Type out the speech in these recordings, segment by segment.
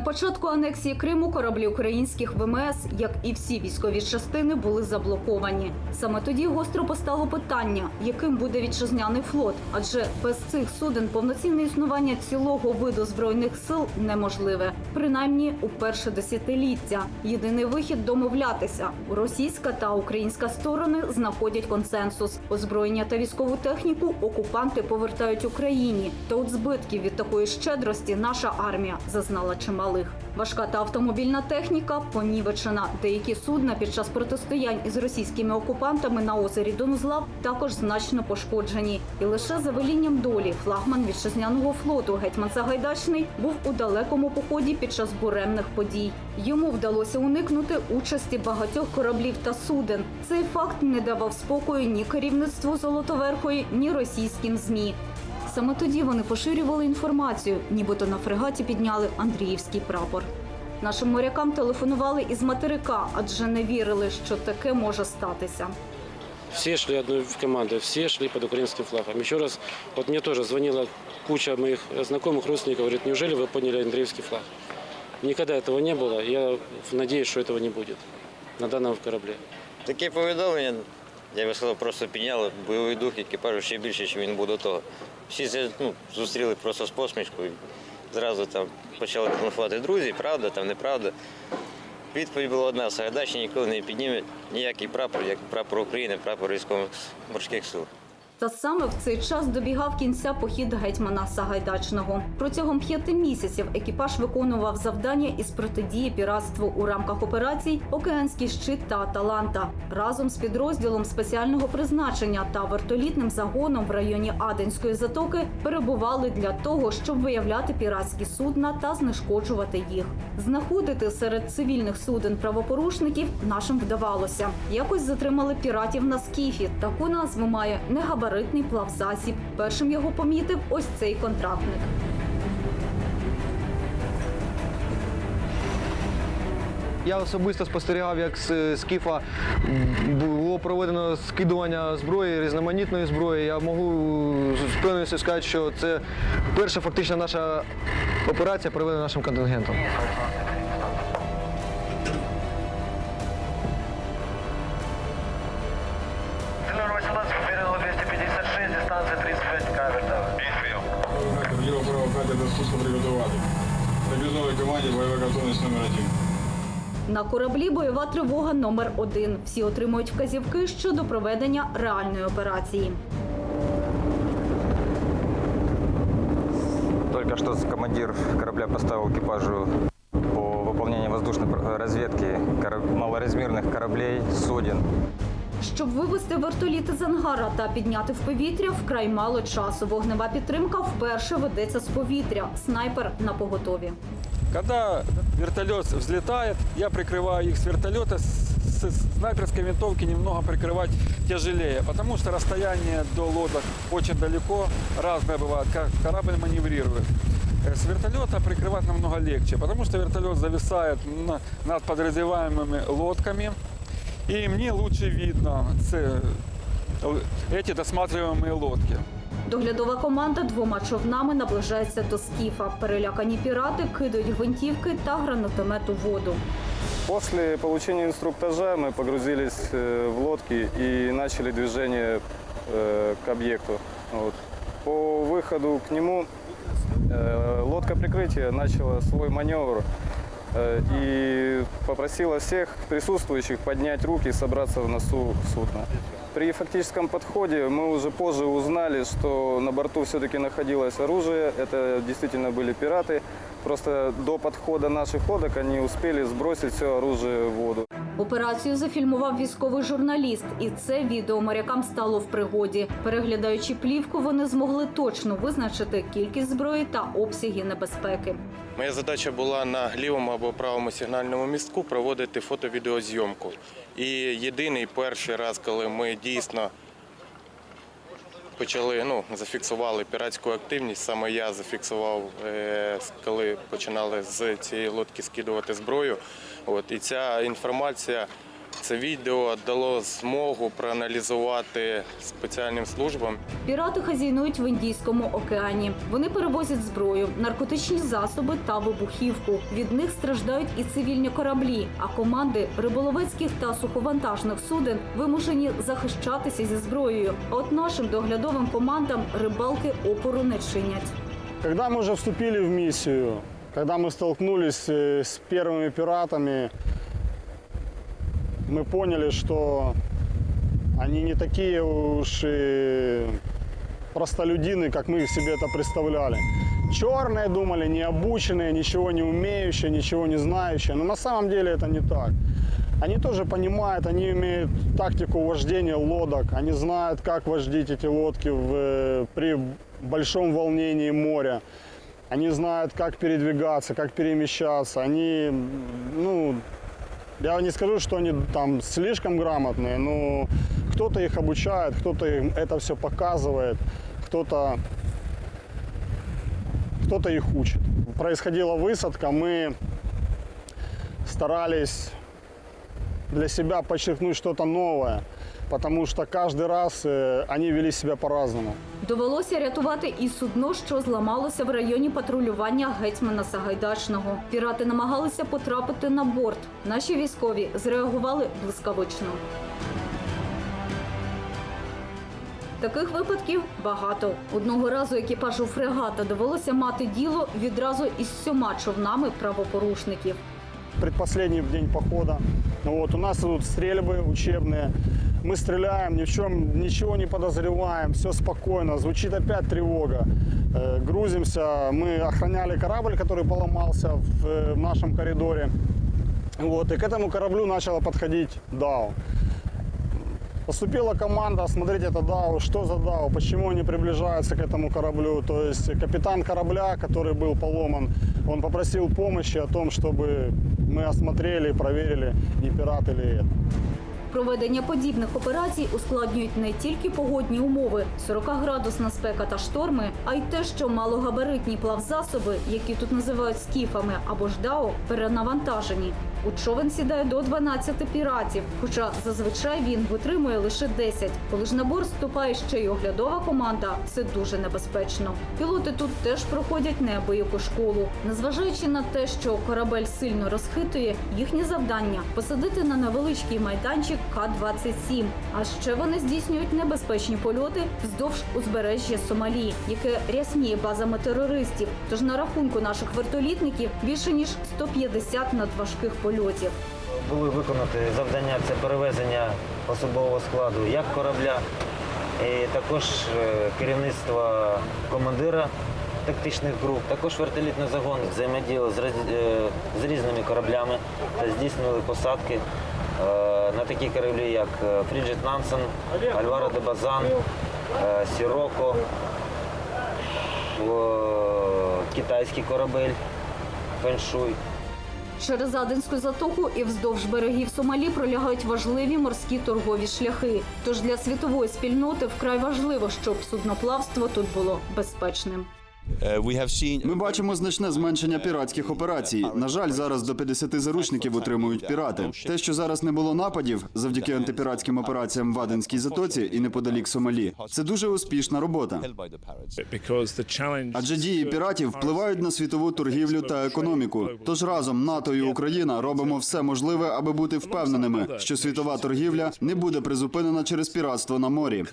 На початку анексії Криму кораблі українських ВМС, як і всі військові частини, були заблоковані. Саме тоді гостро постало питання, яким буде вітчизняний флот, адже без цих суден повноцінне існування цілого виду збройних сил неможливе, принаймні у перше десятиліття. Єдиний вихід домовлятися. Російська та українська сторони знаходять консенсус. Озброєння та військову техніку окупанти повертають Україні. Та от збитків від такої щедрості наша армія зазнала чималих. Важка та автомобільна техніка понівечена. Деякі судна під час протистоянь із російськими окупантами на озері Донузлав також значно пошкоджені. І лише за велінням долі флагман вітчизняного флоту гетьман Сагайдачний був у далекому поході під час буремних подій. Йому вдалося уникнути участі багатьох кораблів та суден. Цей факт не давав спокою ні керівництву Золотоверхої, ні російським змі. Саме тоді вони поширювали інформацію, нібито на фрегаті підняли Андріївський прапор. Нашим морякам телефонували із материка, адже не вірили, що таке може статися. Все шли одной в команду, все шли под украинским флагом. Еще раз, вот мне тоже звонила куча моих знакомых, родственников, говорит, неужели вы подняли Андреевский флаг? Никогда этого не было, я надеюсь, что этого не будет на данном корабле. Таке повідомлення, я би сказав, просто підняли бойовий дух екіпажу ще більше, ніж він був до того. Всі ну, зустріли просто з посмішкою. Зразу там почали телефонувати друзі, правда, там неправда. Відповідь була одна, Сагайдачі ніколи не підніме ніякий прапор, як прапор України, прапор військових морських сил. Та саме в цей час добігав кінця похід гетьмана Сагайдачного. Протягом п'яти місяців екіпаж виконував завдання із протидії піратству у рамках операцій Океанський щит та Аталанта разом з підрозділом спеціального призначення та вертолітним загоном в районі Аденської затоки перебували для того, щоб виявляти піратські судна та знешкоджувати їх. Знаходити серед цивільних суден правопорушників нашим вдавалося. Якось затримали піратів на скіфі. Таку назву має негабаритний плавзасіб. Першим його помітив ось цей контрактник. Я особисто спостерігав, як з скіфа було проведено скидування зброї, різноманітної зброї. Я можу з впевненістю сказати, що це перша фактично наша операція, проведена нашим контингентом. 256, дистанция 35 кавер, давай. Ліва права Катя до спуску приготувати. Стабілізовій команді бойова готовність номер один. На кораблі бойова тривога номер один. Всі отримують вказівки щодо проведення реальної операції. Только что командир корабля поставил экипажу по выполнению воздушной пр- разведки кора- малоразмерных кораблей, суден. Щоб вивести вертоліти з ангара та підняти в повітря, вкрай мало часу. Вогнева підтримка вперше ведеться з повітря. Снайпер на поготові. Когда вертолет взлетает, я прикрываю их с вертолета. С с снайперской винтовки немного прикрывать тяжелее, потому что расстояние до лодок очень далеко, разное бывает, как корабль маневрирует. Э, С вертолета прикрывать намного легче, потому что вертолет зависает на- над подразреваемыми лодками, и мне лучше видно ц- эти досматриваемые лодки. Доглядова команда двома човнами наближається до скіфа. Перелякані пірати кидають гвинтівки та гранатомет у воду. После получения инструктажа мы погрузились э, в лодки и начали движение э, к объекту. Вот. По выходу к нему э, лодка прикрытия начала свой маневр э, и попросила всех присутствующих поднять руки и собраться в носу судна. При фактическом подходе мы уже позже узнали, что на борту все-таки находилось оружие. Это действительно были пираты. Просто до подхода наших лодок они успели сбросить все оружие в воду. Операцію зафільмував військовий журналіст, і це відео морякам стало в пригоді. Переглядаючи плівку, вони змогли точно визначити кількість зброї та обсяги небезпеки. Моя задача була на лівому або правому сигнальному містку проводити фото-відеозйомку. І єдиний перший раз, коли ми дійсно почали, ну, зафіксували піратську активність, саме я зафіксував, е, коли починали з цієї лодки скидувати зброю. От, і ця інформація Це відео дало змогу проаналізувати спеціальним службам Пірати хазяйнують в Індійському океані. Вони перевозять зброю, наркотичні засоби та вибухівку. Від них страждають і цивільні кораблі. А команди риболовецьких та суховантажних суден вимушені захищатися зі зброєю. А от нашим доглядовим командам рибалки опору не чинять. Когда мы уже вступили в миссию, когда мы столкнулись э, с первыми пиратами, мы поняли, что они не такие уж и простолюдины, как мы себе это представляли. Черные думали, необученные, ничего не умеющие, ничего не знающие. Но на самом деле это не так. Они тоже понимают, они имеют тактику вождения лодок, они знают, как вождить эти лодки в, при большом волнении моря. Они знают, как передвигаться, как перемещаться. Они, ну, я не скажу, что они там слишком грамотные, но кто-то их обучает, кто-то им это все показывает, кто-то кто-то их учит. Происходила высадка, мы старались для себя подчеркнуть что-то новое, потому что каждый раз э, они вели себя по-разному. Довелося рятувати і судно, що зламалося в районі патрулювання гетьмана Сагайдачного. Пірати намагалися потрапити на борт. Наші військові зреагували блискавично. Таких випадків багато. Одного разу екіпажу фрегата довелося мати діло відразу із сьома човнами правопорушників. Предпоследний день похода. Ну Вот, у нас тут стрельбы учебные. Мы стреляем, ни в чем ничего не подозреваем, все спокойно. Звучит опять тревога. Э, грузимся. Мы охраняли корабль, который поломался в, э, в нашем коридоре. Вот, и к этому кораблю начала подходить ДАО. Поступила команда осмотреть это ДАО, что за ДАО, почему они приближаются к этому кораблю. То есть капитан корабля, который был поломан, он попросил помощи о том, чтобы мы осмотрели, проверили, не пират или это. Проведення подібних операцій ускладнюють не тільки погодні умови, 40-градусна спека та шторми, а й те, що малогабаритні плавзасоби, які тут називають скіфами або ж дао, перенавантажені. У човен сідає до 12 піратів, хоча зазвичай він витримує лише 10. Коли ж на борт вступає ще й оглядова команда, це дуже небезпечно. Пілоти тут теж проходять неабияку школу. Незважаючи на те, що корабель сильно розхитує, їхнє завдання посадити на невеличкий майданчик К-27. А ще вони здійснюють небезпечні польоти вздовж узбережжя Сомалі, яке рясніє базами терористів. Тож на рахунку наших вертолітників більше ніж 150 надважких польотів. Були виконати завдання це перевезення особового складу як корабля, і також е, керівництва командира тактичних груп, також вертолітний загон взаємодіяли е, з різними кораблями та здійснювали посадки е, на такі кораблі, як Фріджит Нансен, Альваро де Базан, Сіроко, китайський корабель Феншуй. Через Аденську затоку і вздовж берегів Сомалі пролягають важливі морські торгові шляхи. Тож для світової спільноти вкрай важливо, щоб судноплавство тут було безпечним. Ми бачимо значне зменшення піратських операцій. На жаль, зараз до 50 заручників утримують пірати. Те, що зараз не було нападів завдяки антипіратським операціям в Аденській затоці і неподалік Сомалі, це дуже успішна робота. Адже дії піратів впливають на світову торгівлю та економіку. Тож разом НАТО і Україна робимо все можливе, аби бути впевненими, що світова торгівля не буде призупинена через піратство на морі.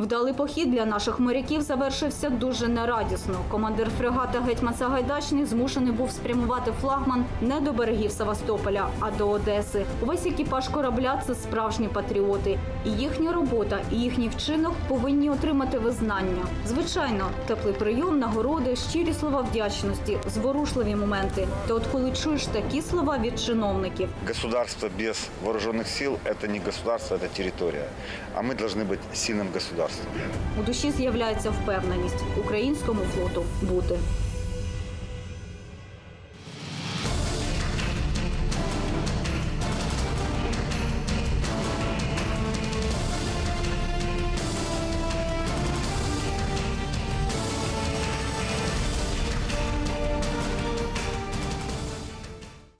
Вдалий похід для наших моряків завершився дуже нерадісно. Командир фрегата Гетьман Сагайдачний змушений був спрямувати флагман не до берегів Севастополя, а до Одеси. Увесь екіпаж корабля це справжні патріоти. І їхня робота, і їхній вчинок повинні отримати визнання. Звичайно, теплий прийом, нагороди, щирі слова вдячності, зворушливі моменти. Та от коли чуєш такі слова від чиновників, Государство без вооруженных сил – это не государство, это территория. А мы должны быть сильным государством. у душі з'являється впевненість українському флоту бути.